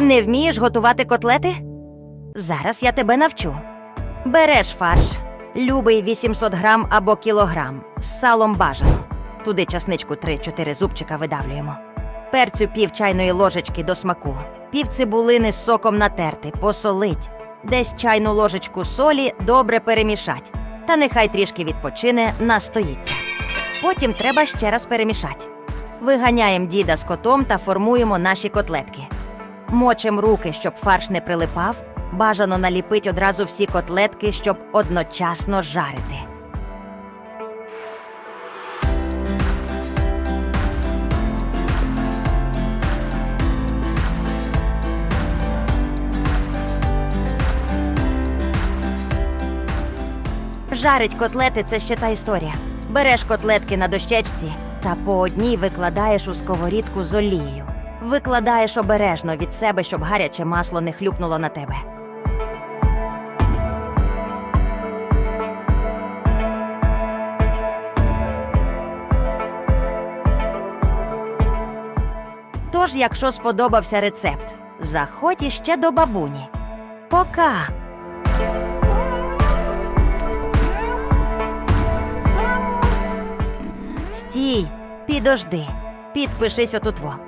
Не вмієш готувати котлети? Зараз я тебе навчу. Береш фарш, любий 800 грам або кілограм, з салом бажано. Туди часничку 3-4 зубчика видавлюємо. Перцю пів чайної ложечки до смаку, пів цибулини з соком натерти, посолить. Десь чайну ложечку солі добре перемішать. Та нехай трішки відпочине, настоїться. Потім треба ще раз перемішати. Виганяємо діда з котом та формуємо наші котлетки. Мочим руки, щоб фарш не прилипав. Бажано наліпить одразу всі котлетки, щоб одночасно жарити. Жарить котлети це ще та історія. Береш котлетки на дощечці та по одній викладаєш у сковорідку з олією. Викладаєш обережно від себе, щоб гаряче масло не хлюпнуло на тебе. Тож, якщо сподобався рецепт, заходь іще до бабуні. Пока! Стій, підожди, підпишись отутво.